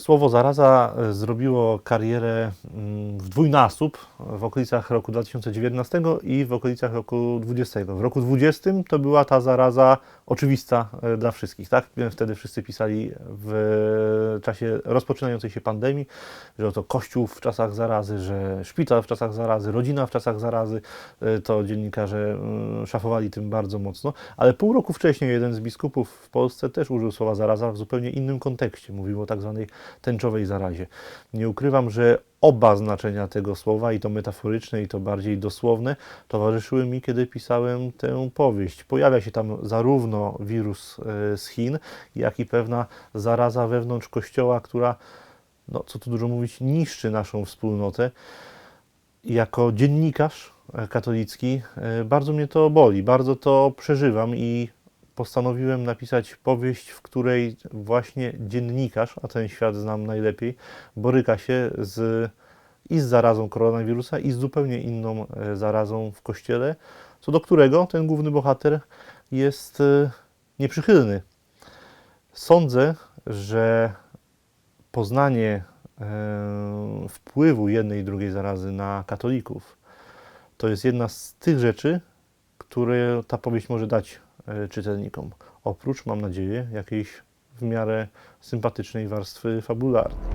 Słowo zaraza e, zrobiło karierę mm, w dwójnasób w okolicach roku 2019 i w okolicach roku 2020. W roku 2020 to była ta zaraza oczywista e, dla wszystkich, tak? Wtedy wszyscy pisali w czasie rozpoczynającej się pandemii, że oto kościół w czasach zarazy, że szpital w czasach zarazy, rodzina w czasach zarazy, e, to dziennikarze mm, szafowali tym bardzo mocno, ale pół roku wcześniej jeden z biskupów w Polsce też użył słowa zaraza w zupełnie innym kontekście. Mówił o tak zwanej tęczowej zarazie. Nie ukrywam, że oba znaczenia tego słowa, i to metaforyczne, i to bardziej dosłowne, towarzyszyły mi, kiedy pisałem tę powieść. Pojawia się tam zarówno wirus e, z Chin, jak i pewna zaraza wewnątrz kościoła, która, no co tu dużo mówić, niszczy naszą wspólnotę. Jako dziennikarz e, katolicki e, bardzo mnie to boli, bardzo to przeżywam i postanowiłem napisać powieść, w której właśnie dziennikarz, a ten świat znam najlepiej, boryka się z, i z zarazą koronawirusa, i z zupełnie inną e, zarazą w kościele, co do którego ten główny bohater jest e, nieprzychylny. Sądzę, że poznanie e, wpływu jednej i drugiej zarazy na katolików to jest jedna z tych rzeczy, które ta powieść może dać czytelnikom. Oprócz, mam nadzieję, jakiejś w miarę sympatycznej warstwy fabularnej.